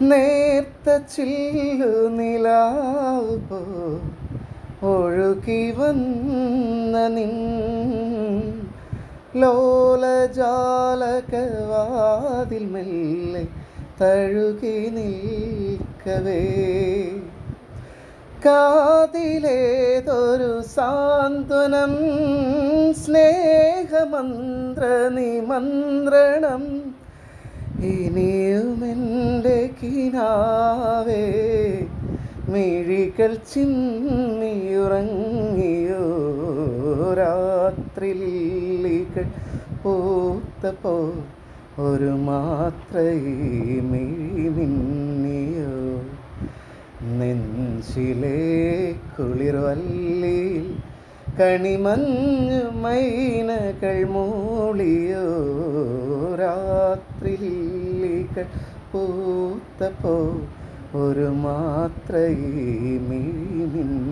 നേർത്ത ചില്ലു നിലാവ് ഒഴുകി വന്ന നിൻ ലോലജാലകവാതിൽ മെല്ലെ തഴുകി നിൽക്കവേ. കാതിലേതൊരു സാന്ത്വനം സ്നേഹമന്ത്ര നിമന്ത്രണം ഇനിയുമെന്റെ കിനാവേ മിഴികൾ ചിമ്മിയുറങ്ങിയോ രാത്രിലികൾ പൂത്തപ്പോ ഒരു മാത്രയി മിഴിമിന്നിയോ നെഞ്ചിലെ കുളിർവല്ലിയിൽ കണിമഞ്ഞു മൈനകൾ മൂളിയോ? രാത്രിലികൾ പൂത്തപ്പോ ഒരു മാത്രയി മിഴി മിന്നിയോ